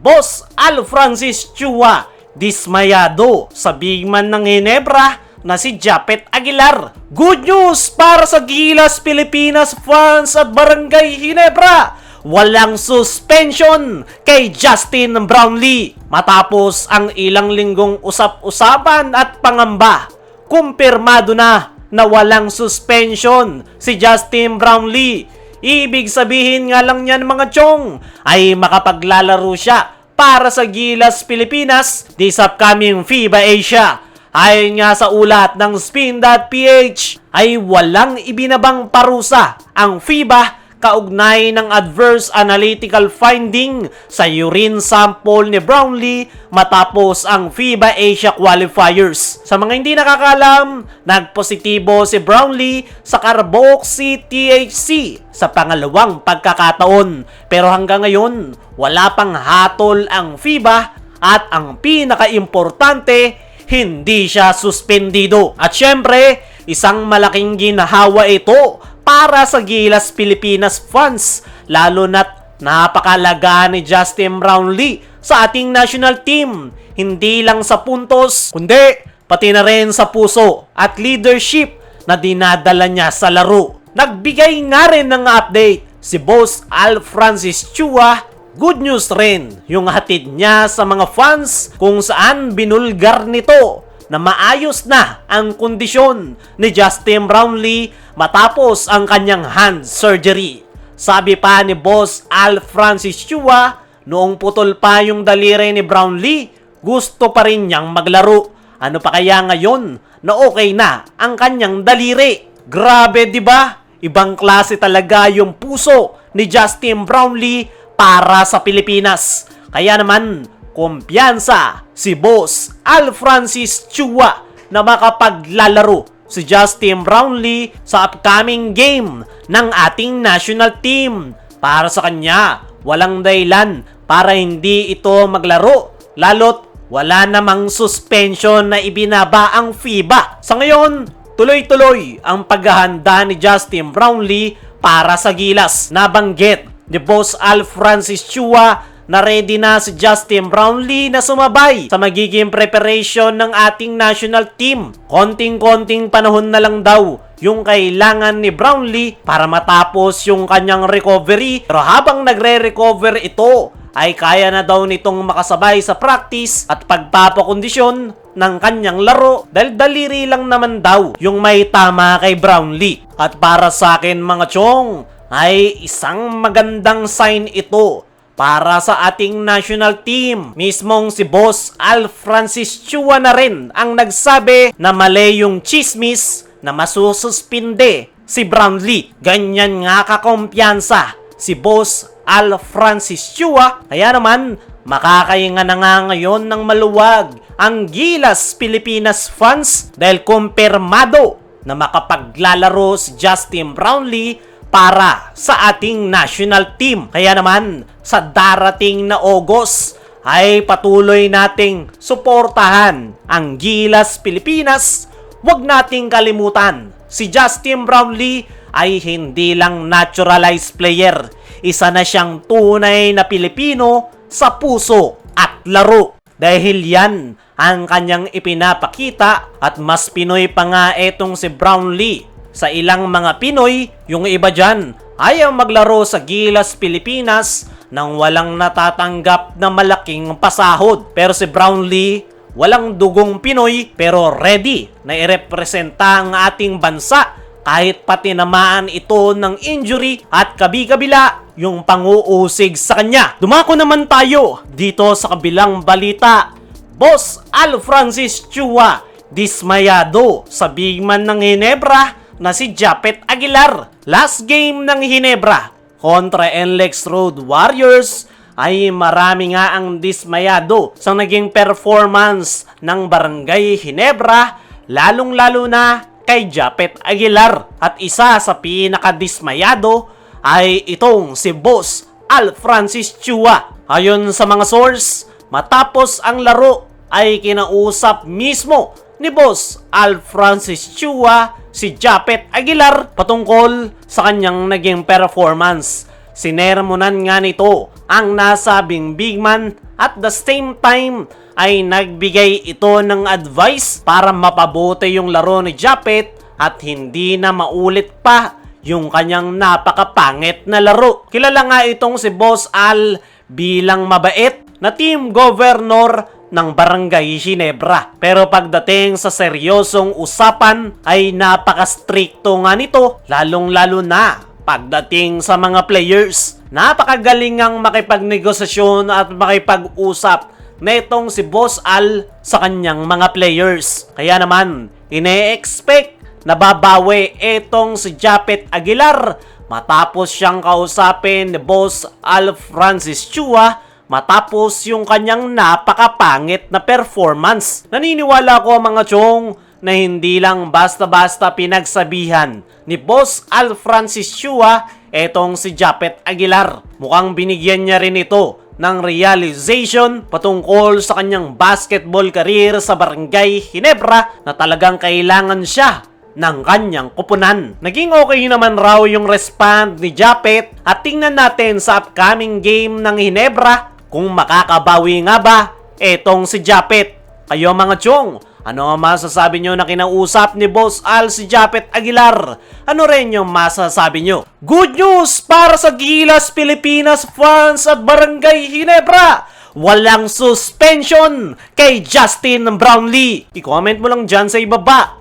Boss Al Francis Chua, dismayado sa big man ng Ginebra na si Japet Aguilar. Good news para sa Gilas Pilipinas fans at Barangay Ginebra! Walang suspension kay Justin Brownlee matapos ang ilang linggong usap-usapan at pangamba. Kumpirmado na na walang suspension si Justin Brownlee. Ibig sabihin nga lang niyan mga chong ay makapaglalaro siya para sa Gilas Pilipinas this upcoming FIBA Asia. Ayon nga sa ulat ng Spin.ph ay walang ibinabang parusa ang FIBA kaugnay ng adverse analytical finding sa urine sample ni Brownlee matapos ang FIBA Asia qualifiers. Sa mga hindi nakakalam, nagpositibo si Brownlee sa carboxy THC sa pangalawang pagkakataon. Pero hanggang ngayon, wala pang hatol ang FIBA at ang pinaka-importante, hindi siya suspendido. At syempre, isang malaking ginahawa ito para sa Gilas Pilipinas fans lalo na't napakalaga ni Justin Brownlee sa ating national team. Hindi lang sa puntos kundi pati na rin sa puso at leadership na dinadala niya sa laro. Nagbigay nga rin ng update si Boss Al Francis Chua. Good news rin yung hatid niya sa mga fans kung saan binulgar nito na maayos na ang kondisyon ni Justin Brownlee matapos ang kanyang hand surgery. Sabi pa ni Boss Al Francis Chua, noong putol pa yung daliri ni Brownlee, gusto pa rin niyang maglaro. Ano pa kaya ngayon na okay na ang kanyang daliri? Grabe 'di ba? Ibang klase talaga yung puso ni Justin Brownlee para sa Pilipinas. Kaya naman, kumpiyansa si Boss Al Francis Chua na makapaglalaro si Justin Brownlee sa upcoming game ng ating national team. Para sa kanya, walang dahilan para hindi ito maglaro lalo't wala namang suspension na ibinaba ang FIBA. Sa ngayon, tuloy-tuloy ang paghahanda ni Justin Brownlee para sa Gilas. Nabanggit ni Boss Al Francis Chua na ready na si Justin Brownlee na sumabay sa magiging preparation ng ating national team. Konting-konting panahon na lang daw yung kailangan ni Brownlee para matapos yung kanyang recovery. Pero habang nagre-recover ito, ay kaya na daw nitong makasabay sa practice at pagpapakondisyon ng kanyang laro dahil daliri lang naman daw yung may tama kay Brownlee. At para sa akin mga chong, ay isang magandang sign ito para sa ating national team. Mismong si Boss Al Francis Chua na rin ang nagsabi na mali yung chismis na masususpinde si Brownlee. Ganyan nga kakumpiyansa si Boss Al Francis Chua. Kaya naman, makakainga na nga ngayon ng maluwag ang Gilas Pilipinas fans dahil kumpirmado na makapaglalaro si Justin Brownlee para sa ating national team. Kaya naman, sa darating na August, ay patuloy nating suportahan ang Gilas Pilipinas. Huwag nating kalimutan, si Justin Brownlee ay hindi lang naturalized player. Isa na siyang tunay na Pilipino sa puso at laro. Dahil yan ang kanyang ipinapakita at mas Pinoy pa nga etong si Brownlee sa ilang mga Pinoy, yung iba dyan, ayaw maglaro sa Gilas Pilipinas nang walang natatanggap na malaking pasahod. Pero si Brownlee, walang dugong Pinoy pero ready na irepresenta ang ating bansa kahit pati namaan ito ng injury at kabi-kabila yung panguusig sa kanya. Dumako naman tayo dito sa kabilang balita. Boss Al Francis Chua, dismayado sa big man ng Ginebra na si Japet Aguilar. Last game ng Ginebra kontra NLEX Road Warriors ay marami nga ang dismayado sa naging performance ng Barangay Ginebra lalong-lalo na kay Japet Aguilar. At isa sa pinakadismayado ay itong si Boss Al Francis Chua. Ayon sa mga source, matapos ang laro ay kinausap mismo ni Boss Al Francis Chua si Japet Aguilar patungkol sa kanyang naging performance. sinermonan nga nito ang nasabing big man at the same time ay nagbigay ito ng advice para mapabuti yung laro ni Japet at hindi na maulit pa yung kanyang napakapangit na laro. Kilala nga itong si Boss Al bilang mabait na team governor ng Barangay Ginebra. Pero pagdating sa seryosong usapan ay napaka-stricto nga nito, lalong-lalo na pagdating sa mga players. Napakagaling ang makipagnegosasyon at makipag-usap netong si Boss Al sa kanyang mga players. Kaya naman, ine-expect na babawi etong si Japet Aguilar matapos siyang kausapin ni Boss Al Francis Chua matapos yung kanyang napakapangit na performance. Naniniwala ko mga chong na hindi lang basta-basta pinagsabihan ni Boss Al Francis Chua etong si Japet Aguilar. Mukhang binigyan niya rin ito ng realization patungkol sa kanyang basketball career sa Barangay Ginebra na talagang kailangan siya ng kanyang kupunan. Naging okay naman raw yung respond ni Japet at tingnan natin sa upcoming game ng Ginebra kung makakabawi nga ba etong si Japet. Kayo mga chong, ano ang masasabi nyo na kinausap ni Boss Al si Japet Aguilar? Ano rin yung masasabi nyo? Good news para sa Gilas Pilipinas fans at Barangay Ginebra! Walang suspension kay Justin Brownlee. I-comment mo lang dyan sa ibaba.